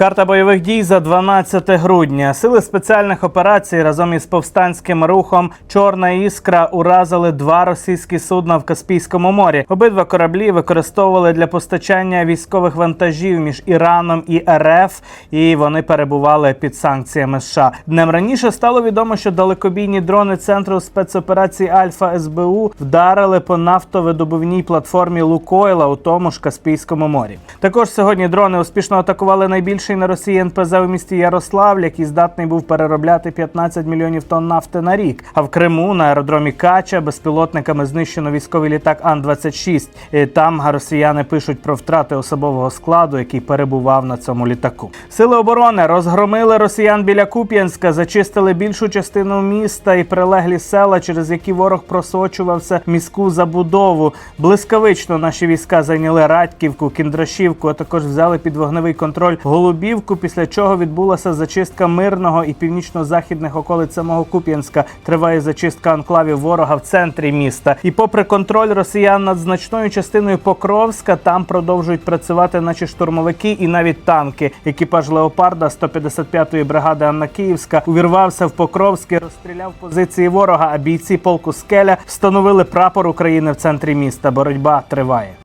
Карта бойових дій за 12 грудня. Сили спеціальних операцій разом із повстанським рухом Чорна іскра уразили два російські судна в Каспійському морі. Обидва кораблі використовували для постачання військових вантажів між Іраном і РФ, і вони перебували під санкціями США. Днем раніше стало відомо, що далекобійні дрони центру спецоперацій Альфа СБУ вдарили по нафтовидобувній платформі Лукойла у тому ж Каспійському морі. Також сьогодні дрони успішно атакували найбільший на Росії НПЗ у місті Ярославль, який здатний був переробляти 15 мільйонів тонн нафти на рік. А в Криму на аеродромі Кача безпілотниками знищено військовий літак Ан-26. І Там росіяни пишуть про втрати особового складу, який перебував на цьому літаку. Сили оборони розгромили росіян біля Куп'янська, зачистили більшу частину міста і прилеглі села, через які ворог просочувався міську забудову. Блискавично наші війська зайняли Радьківку, Кіндрашівку, а також взяли під вогневий контроль Голубівку. Після чого відбулася зачистка мирного і північно-західних околиць самого Куп'янська. Триває зачистка анклавів ворога в центрі міста. І попри контроль росіян над значною частиною Покровська, там продовжують працювати наші штурмовики і навіть танки. Екіпаж леопарда 155-ї бригади Анна Київська увірвався в Покровськ і розстріляв позиції ворога. А бійці полку скеля встановили прапор України в центрі міста. Боротьба триває.